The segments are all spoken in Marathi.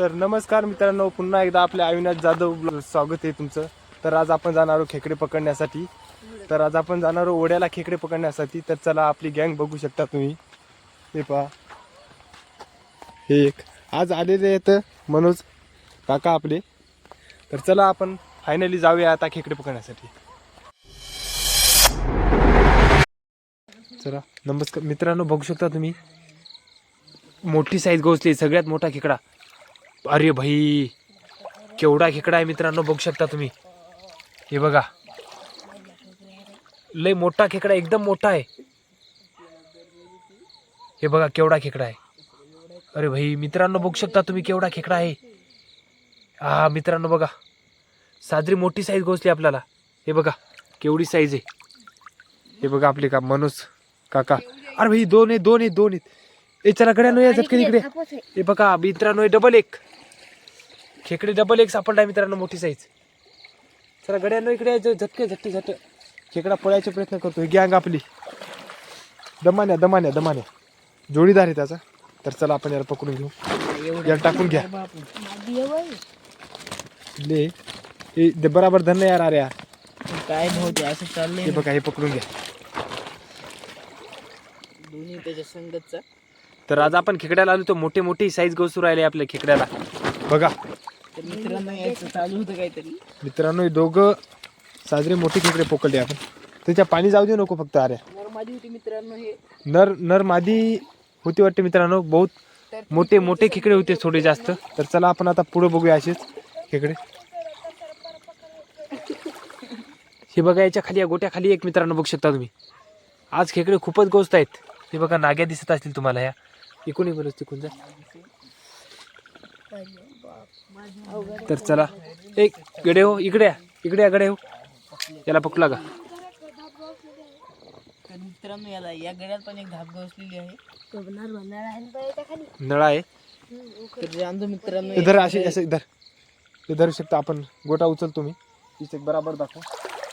तर नमस्कार मित्रांनो पुन्हा एकदा आपल्या अविनाश जाधव स्वागत आहे तुमचं. तर आज आपण जाणार आहोत खेकडे पकडण्यासाठी. तर आज आपण जाणार आहोत ओढ्याला खेकडे पकडण्यासाठी. तर चला आपली गँग बघू शकता तुम्ही. हे पहा. हे एक. आज आलेले आहेत मनोज काका आपले. तर चला आपण फायनली जाऊया आता खेकडे पकडण्यासाठी. चला नमस्कार. मित्रांनो बघू शकता तुम्ही. मोठी साईज गोचली सगळ्यात मोठा खेकडा. अरे भाई केवढा खेकडा आहे मित्रांनो बघू शकता तुम्ही. हे बघा. लय मोठा खेकडा एकदम मोठा आहे. हे बघा केवढा खेकडा आहे. अरे भाई मित्रांनो बघू शकता तुम्ही केवढा खेकडा आहे. हा मित्रांनो बघा. साजरी मोठी साईज घोसली आपल्याला. हे बघा केवढी साईज आहे. हे बघा आपले का मनोज काका. अरे भाई दोन आहे दोन आहे दोन आहेत. ए चला गड्यानो या झटके इकडे. हे बघा मित्रांनो डबल एक. खेकडे डबल एक सापडला मित्रांनो मोठी साईज चला गड्यानो इकडे यायचं झटके झटके झट खेकडा पळायचा प्रयत्न करतोय गँग आपली. दमान्या दमान्या दमान्या. जोडीदार आहे त्याचा. तर चला आपण याला पकडून घेऊ. याला टाकून घ्या. ले. दे बराबर धन यार अरे यार काय नव्हते असं हे चाललंय बघा हे पकडून घ्या. दोन्ही त्याच्या संगतचा. तर आज आपण खेकड्याला आलो तो मोठे मोठी साईज गोसू राहिले आपल्या खेकड्याला. बघा. तर मित्रांनो यायचं चालू होतं काहीतरी. मित्रांनो हे दोघं साजरे मोठे खेकडे पकडले आपण. त्याच्या पाणी जाऊ देऊ नको फक्त अरे होती मित्रांनो हे. नर नर मादी होती वाटते मित्रांनो. बहुत मोठे मोठे खेकडे होते थोडे जास्त. तर चला आपण आता पुढे बघूया असेच खेकडे. हे बघा याच्या खाली या गोट्या खाली एक मित्रांनो बघू शकता तुम्ही. आज खेकडे खूपच गोस्त आहेत. हे बघा नाग्या दिसत असतील तुम्हाला ह्या इकून इकूनच तिकून जा. तर चला एक गडे हो इकडे या इकडे या गडे हो. याला पकडला का तर मित्रांनो याला या गड्यात पण एक धाप गवसलेली आहे. नळा आहे. तर जाणतो मित्रांनो इधर असे असं इधर. इधर धरू शकता आपण गोटा उचलतो मी तिथे बराबर दाखव.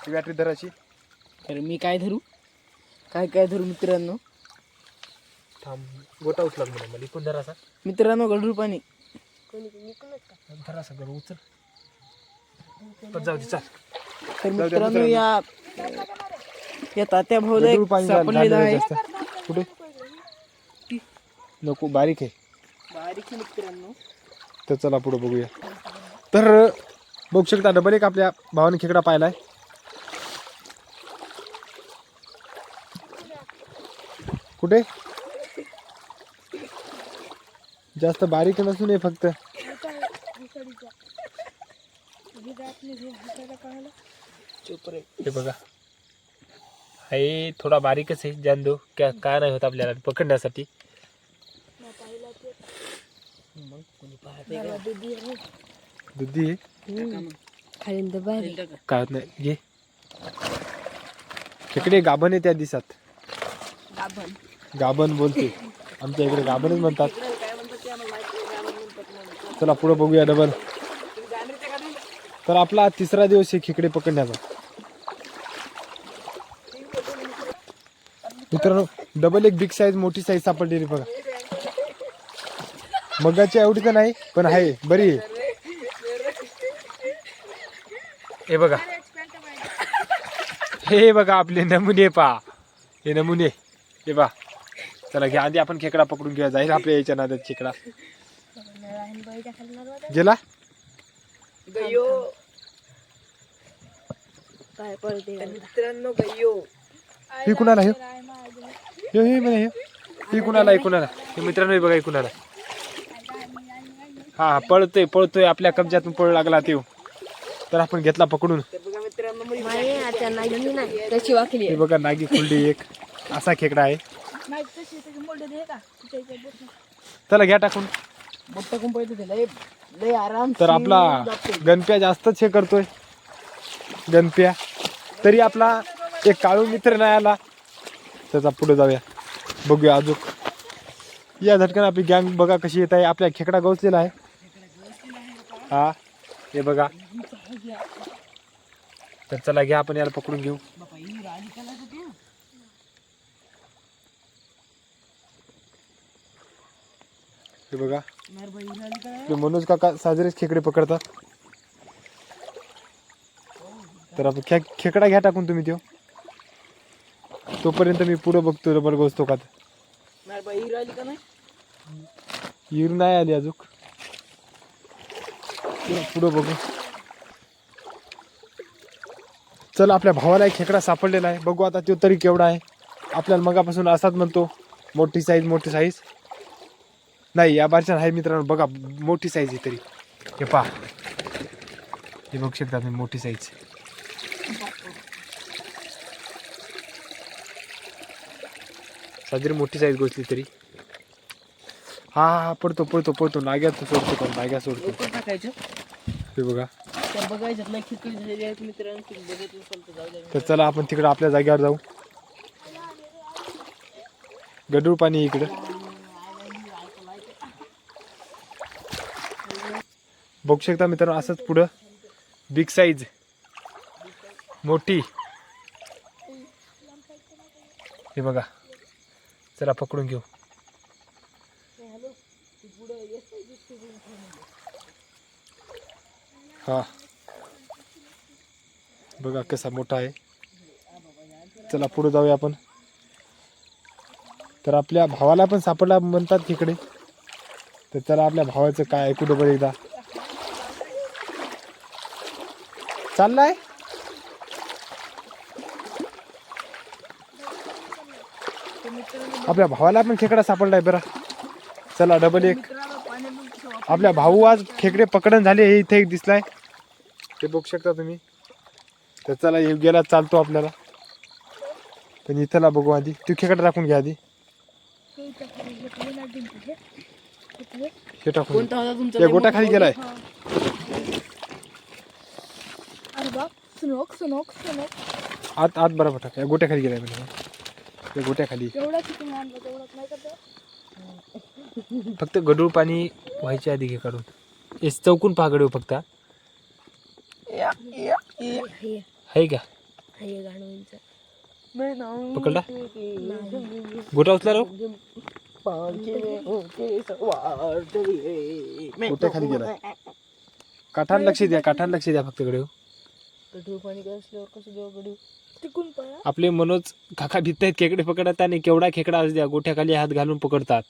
ती बॅटरी धराची तर मी काय धरू? काय काय धरू मित्रांनो? थांब गोटा उचला मला. धरासा मित्रांनो गडरू पाणी धरासा गड उचल. पण जाऊ दे चाल. तर मित्रांनो मित्रांनो. या या तात्या भाऊला एक पाणी झालं- सापडलेलं झालेलं आहे. जास्त. कुठे? नको बारीक आहे. बारीक आहे मित्रांनो. तर चला पुढे बघूया. तर बघू शकता डबल एक आपल्या भावाने खेकडा पाहिलाय. कुठे? जास्त बारीक नसून आहे फक्त. हे बघा. आहे थोडा बारीकच आहे जान दो क्या काय नाही होत आपल्याला पकडण्यासाठी. मग कोणी पाहते का? दुधी. काय होत नाही. घे. खेकडे गाभण आहे त्या दिवसात. गाभण बोलते. आमच्या इकडे गाभणच म्हणतात. चला पुढे बघूया डबल तर आपला हा तिसरा दिवस आहे खेकडे पकडण्याचा. मित्रांनो डबल एक बिग साईज मोठी साईज सापडलेली बघा. मगाची एवढी तर नाही पण आहे बरी आहे. हे बघा. हे बघा आपले नमुने पा. हे नमुने. हे बा. चला घ्या. आधी आपण खेकडा पकडून घ्या जाईल आपल्या याच्या नादात खेकडा. गेला? गयो. तर मित्रांनो गयो. हे कुणाला हे हे हे म्हणे हे. हे कुणाला हे कुणाला? हे मित्रांनो हे बघा हे कुणाला हा हा, पळतोय पळतोय. आपल्या कब्जातून पळ लागला ते. तर आपण घेतला पकडून. तर बघा मित्रांनो त्याची वाकली हे बघा नागी खुलडी एक. असा खेकडा आहे. चला घ्या टाकून. मोठं कुंपण येतं ते लय लय आराम तर आपला गणप्या जास्तच हे करतोय. गणप्या. तरी आपला एक काळू मित्र नाही आला. त्याचा पुढे जाऊया. बघूया अजून. या झटकन आपली गँग बघा कशी येत आहे. आपल्या खेकडा गवचलेला आहे. हा हे बघा. तर चला घ्या आपण याला पकडून घेऊ. हे बघा. मनोज काका साजरेच खेकडे पकडतात तर आपण खे खेकडा घ्या टाकून तुम्ही त्यो. तोपर्यंत मी पुढं बघतो डबल गोचतो का येऊन नाही आली अजून पुढं बघू. चल आपल्या भावाला एक खेकडा सापडलेला आहे. बघू आता तो तरी केवढा आहे. आपल्याला मगापासून असाच म्हणतो मोठी साईज मोठी साईज नाही या बारच्या आहे मित्रांनो बघा मोठी साईज आहे तरी. हे पहा. हे बघू शकता तुम्ही मोठी साईज साजरी मोठी साईज गोचली तरी. हा हा पडतो पडतो पडतो. नाग्यात सोडतो पण नाग्या सोडतो. हे बघा. तर चला आपण तिकडं आपल्या जागेवर जाऊ. गडूळ पाणी इकडं. बघू शकता मित्रांनो असंच पुढं. बिग साईज मोठी. हे बघा. चला पकडून घेऊ. हा. बघा कसा मोठा आहे. चला पुढे जाऊया आपण. तर आपल्या भावाला पण सापडला म्हणतात तिकडे तर चला आपल्या भावाचं काय ऐकू डबल एकदा. चाललाय? आपल्या भावाला पण खेकडा सापडलाय बरा. चला डबल एक. आपल्या भाऊ आज खेकडे पकडण झाले हे इथे एक दिसलाय. ते बघू शकता तुम्ही. तर चला हे गेला चालतो आपल्याला. पण इथला बघू आधी. तू खेकडा टाकून घ्या आधी. हे टाकून गोटा खाली गेलाय अरे बाप सुनोक सुनोक सुनोक आत आत बरोबर टाक. या गोट्या खाली गेलाय म्हणजे या गोट्या खाली एवढा किती आणलं तेवढंच नाही करत फक्त गडूळ पाणी व्हायच्या आधी घे काढून. हे चौकून पहा गडूळ फक्त. या, या, या. हे आहे का? हे गाणं पकडला? गोटा उचला राव गोट्या खाली गेला. काठान लक्ष द्या काठान लक्ष द्या फक्त गडूळ. गढूळ पाणी काय असल्यावर कसं देऊ गढूळ तिकून पळा. आपले मनोज काका भीत आहेत खेकडे पकडतात आणि केवढा खेकडा असू द्या गोठ्याखाली हात घालून पकडतात.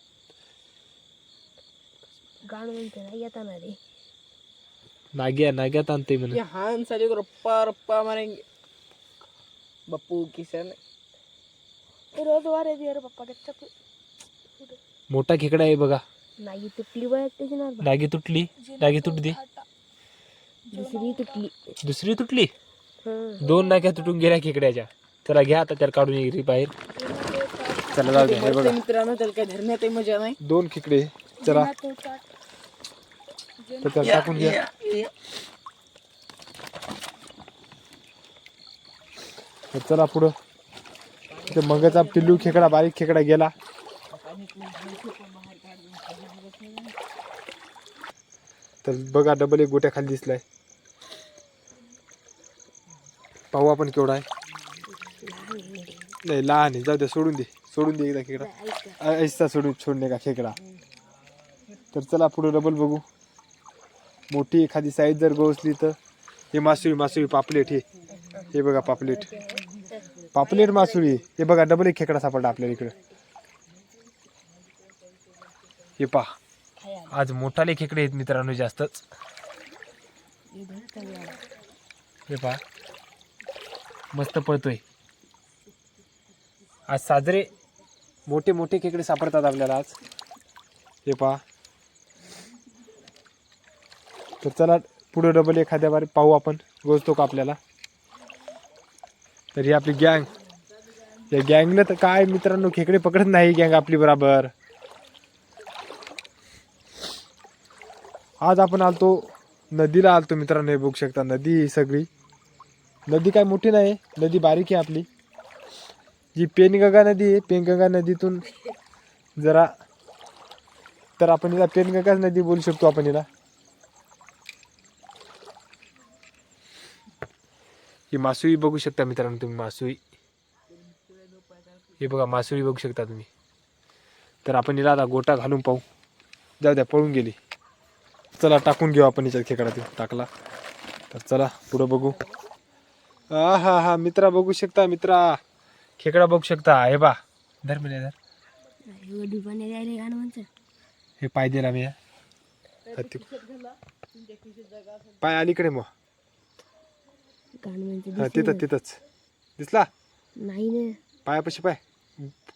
गाणं म्हणते ना येताना रे. नाग्या नाग्यात आणते म्हणे. ये हान साले रप्पा रप्पा मारेंगे बप्पू किसन. रोज वारे दे रे पप्पा गच्चा मोठा खेकडा आहे बघा. नाही तुटली बघ त्याची नागी तुटली नागी तुटली. दुसरी तुटली. दुसरी तुटली? हं. दोन नाग्या तुटून गेल्या खेकड्याच्या. त्याला घ्या आता त्याला काढून येईल बाहेर. चला जाऊ द्या हे बघा. मित्रांनो त्याला काय धरण्यात मजा नाही. दोन खेकडे. चला. तर त्याला टाकून घ्या. तर चला पुढं. ते मंगाचा पिल्लू खेकडा बारीक खेकडा गेला. तर बघा डबल एक गोट्या खाली दिसलाय. भाऊ आपण केवढा आहे? नाही लहान आहे. जाऊ दे सोडून दे. सोडून दे एकदा खेकडा. ऐसा सोडून सोडणे का खेकडा? तर चला पुढे डबल बघू. मोठी एखादी साईज जर गोसली तर. हे मासुळी मासुळी पापलेट हे. हे बघा पापलेट. पापलेट मासुळी हे बघा डबल एक खेकडा सापडला आपल्याला इकडे. हे पहा. आज मोठाले खेकडे आहेत मित्रांनो जास्तच. हे पहा. मस्त पळतोय. आज साजरे मोठे मोठे खेकडे सापडतात आपल्याला आज. हे पहा. तर चला पुढे डबल एखाद्या बारी पाहू आपण. गोजतो का आपल्याला? तर ही आपली गँग या गँगला तर काय मित्रांनो खेकडे पकडत नाही गँग आपली बराबर. आज आपण आलतो नदीला आलतो मित्रांनो हे बघू शकता नदी ही सगळी. नदी काय मोठी नाही नदी बारीक आहे आपली. जी पेनगंगा नदी आहे पेनगंगा नदीतून जरा तर आपण हिला पेनगंगाच नदी बोलू शकतो आपण हिला. ही मासुळी बघू शकता मित्रांनो तुम्ही मासुळी हे बघा मासुळी बघू शकता तुम्ही. तर आपण हिला आता गोटा घालून पाहू. जाऊ द्या पळून गेली. चला टाकून घेऊ आपण याच्यात खेकडा टाकला. तर चला पुढं बघू. हा हा हा मित्रा बघू शकता मित्रा. खेकडा बघू शकता. हे बा धर मिळे धर. हे पाय दिला मी हत्ती पाय अलीकडे मग गाणं म्हणते हा तिथं तिथंच. दिसला? नाही ना पायापाशी पाय.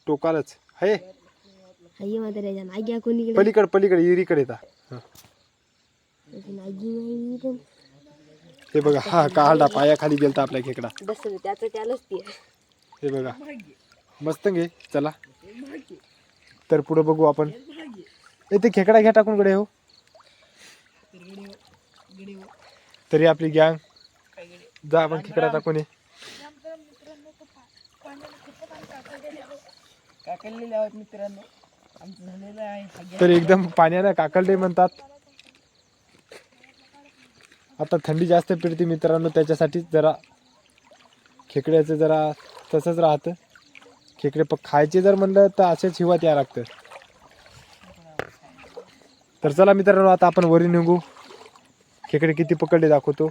टोकालच. आहे आई मात्र याच्या नाग्या कोणी पलीकडे पलीकडे इरीकडे येता. हा. त्याची नागी नाही पण हे बघा हा काळडा पायाखाली गेलता आपल्या खेकडा. बस त्याचं त्यालाच ते. हे बघा. मस्त घे चला. तर पुढे बघू आपण. ए ते खेकडा घ्या टाकून कडे हो. तरी आपली गँग जा आपण खेकडा टाकून ये. काकलेले आहोत मित्रांनो. आमचं झालेलं आहे हा तर एकदम पाण्यानं काकलडे म्हणतात. आता थंडी जास्त पिरते मित्रांनो त्याच्यासाठीच जरा खेकड्याचं जरा तसंच राहतं. खेकडे प खायचे जर म्हणलं तर असेच हिवात या लागतं. तर चला मित्रांनो आता आपण वरी निघू. खेकडे किती पकडले दाखवतो.